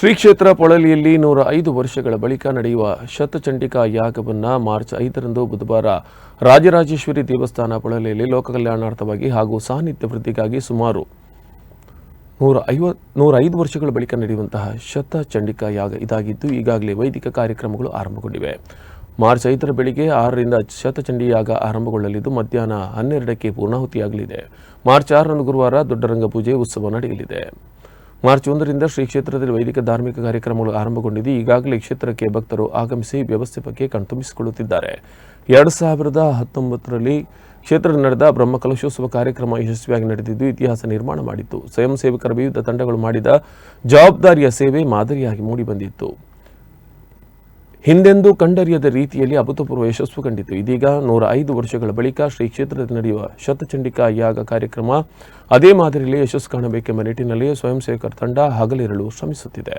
ಶ್ರೀ ಕ್ಷೇತ್ರ ಪೊಳಲಿಯಲ್ಲಿ ನೂರ ಐದು ವರ್ಷಗಳ ಬಳಿಕ ನಡೆಯುವ ಶತಚಂಡಿಕಾ ಯಾಗವನ್ನು ಮಾರ್ಚ್ ಐದರಂದು ಬುಧವಾರ ರಾಜರಾಜೇಶ್ವರಿ ದೇವಸ್ಥಾನ ಪೊಳಲಿಯಲ್ಲಿ ಲೋಕ ಕಲ್ಯಾಣಾರ್ಥವಾಗಿ ಹಾಗೂ ಸಾನ್ನಿಧ್ಯ ವೃದ್ಧಿಗಾಗಿ ಸುಮಾರು ನೂರ ಐವ ನೂರ ಐದು ವರ್ಷಗಳ ಬಳಿಕ ನಡೆಯುವಂತಹ ಶತಚಂಡಿಕಾ ಯಾಗ ಇದಾಗಿದ್ದು, ಈಗಾಗಲೇ ವೈದಿಕ ಕಾರ್ಯಕ್ರಮಗಳು ಆರಂಭಗೊಂಡಿವೆ. ಮಾರ್ಚ್ ಐದರ ಬೆಳಿಗ್ಗೆ ಆರರಿಂದ ಶತಚಂಡಿ ಯಾಗ ಆರಂಭಗೊಳ್ಳಲಿದ್ದು, ಮಧ್ಯಾಹ್ನ ಹನ್ನೆರಡಕ್ಕೆ ಪೂರ್ಣಾಹುತಿಯಾಗಲಿದೆ. ಮಾರ್ಚ್ ಆರರಂದು ಗುರುವಾರ ದೊಡ್ಡರಂಗ ಪೂಜೆ ಉತ್ಸವ ನಡೆಯಲಿದೆ. ಮಾರ್ಚ್ ಒಂದರಿಂದ ಶ್ರೀ ಕ್ಷೇತ್ರದಲ್ಲಿ ವೈದಿಕ ಧಾರ್ಮಿಕ ಕಾರ್ಯಕ್ರಮಗಳು ಆರಂಭಗೊಂಡಿದ್ದು ಈಗಾಗಲೇ ಕ್ಷೇತ್ರಕ್ಕೆ ಭಕ್ತರು ಆಗಮಿಸಿ ವ್ಯವಸ್ಥೆ ಬಗ್ಗೆ ಕಣ್ತುಂಬಿಸಿಕೊಳ್ಳುತ್ತಿದ್ದಾರೆ. ಎರಡು ಸಾವಿರದ ಹತ್ತೊಂಬತ್ತರಲ್ಲಿ ಕ್ಷೇತ್ರ ನಡೆದ ಬ್ರಹ್ಮಕಲಶೋತ್ಸವ ಕಾರ್ಯಕ್ರಮ ಯಶಸ್ವಿಯಾಗಿ ನಡೆದಿದ್ದು ಇತಿಹಾಸ ನಿರ್ಮಾಣ ಮಾಡಿತ್ತು. ಸ್ವಯಂ ಸೇವಕರ ವಿವಿಧ ತಂಡಗಳು ಮಾಡಿದ ಜವಾಬ್ದಾರಿಯ ಸೇವೆ ಮಾದರಿಯಾಗಿ ಮೂಡಿಬಂದಿತ್ತು. ಹಿಂದೆಂದೂ ಕಂಡರಿಯದ ರೀತಿಯಲ್ಲಿ ಅಭೂತಪೂರ್ವ ಯಶಸ್ಸು ಕಂಡಿತು. ಇದೀಗ ನೂರ ಐದು ವರ್ಷಗಳ ಬಳಿಕ ಶ್ರೀ ಕ್ಷೇತ್ರದಲ್ಲಿ ನಡೆಯುವ ಶತಚಂಡಿಕಾ ಯಾಗ ಕಾರ್ಯಕ್ರಮ ಅದೇ ಮಾದರಿಯಲ್ಲಿ ಯಶಸ್ಸು ಕಾಣಬೇಕೆಂಬ ನಿಟ್ಟಿನಲ್ಲಿ ಸ್ವಯಂ ಸೇವಕರ ತಂಡ ಹಗಲಿರಲು ಶ್ರಮಿಸುತ್ತಿದೆ.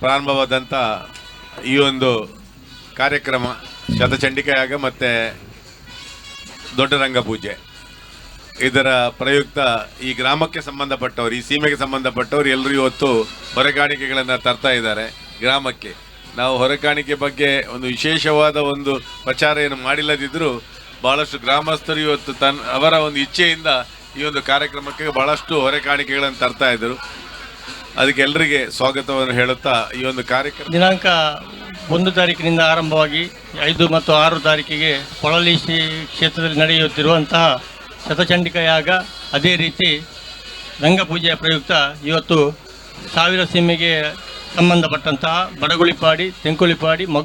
ಪ್ರಾರಂಭವಾದಂಥ ಈ ಒಂದು ಕಾರ್ಯಕ್ರಮ, ಶತಚಂಡಿಕೆಯಾಗ ಮತ್ತು ದೊಡ್ಡರಂಗ ಪೂಜೆ. ಇದರ ಪ್ರಯುಕ್ತ ಈ ಗ್ರಾಮಕ್ಕೆ ಸಂಬಂಧಪಟ್ಟವರು, ಈ ಸೀಮೆಗೆ ಸಂಬಂಧಪಟ್ಟವರು ಎಲ್ಲರೂ ಇವತ್ತು ಹೊರೆಕಾಣಿಕೆಗಳನ್ನು ತರ್ತಾ ಇದ್ದಾರೆ ಗ್ರಾಮಕ್ಕೆ. ನಾವು ಹೊರೆಕಾಣಿಕೆ ಬಗ್ಗೆ ಒಂದು ವಿಶೇಷವಾದ ಒಂದು ಪ್ರಚಾರ ಏನು ಮಾಡಿಲ್ಲದಿದ್ದರೂ ಭಾಳಷ್ಟು ಗ್ರಾಮಸ್ಥರು ಇವತ್ತು ತನ್ನ ಅವರ ಒಂದು ಇಚ್ಛೆಯಿಂದ ಈ ಒಂದು ಕಾರ್ಯಕ್ರಮಕ್ಕೆ ಬಹಳಷ್ಟು ಹೊರೆಕಾಣಿಕೆಗಳನ್ನು ತರ್ತಾ ಇದ್ದರು. ಅದಕ್ಕೆ ಎಲ್ಲರಿಗೆ ಸ್ವಾಗತವನ್ನು ಹೇಳುತ್ತಾ ಈ ಒಂದು ಕಾರ್ಯಕ್ರಮ ದಿನಾಂಕ ಒಂದು ತಾರೀಕಿನಿಂದ ಆರಂಭವಾಗಿ ಐದು ಮತ್ತು ಆರು ತಾರೀಕಿಗೆ ಶ್ರೀ ಕ್ಷೇತ್ರದಲ್ಲಿ ನಡೆಯುತ್ತಿರುವಂತಹ ಶತಚಂಡಿಕ ಯಾಗ. ಅದೇ ರೀತಿ ರಂಗಪೂಜೆಯ ಪ್ರಯುಕ್ತ ಇವತ್ತು ಸಾವಿರ ಸೀಮೆಗೆ ಸಂಬಂಧಪಟ್ಟಂತಹ ಬಡಗುಳಿಪಾಡಿ, ತೆಂಕುಳಿಪಾಡಿ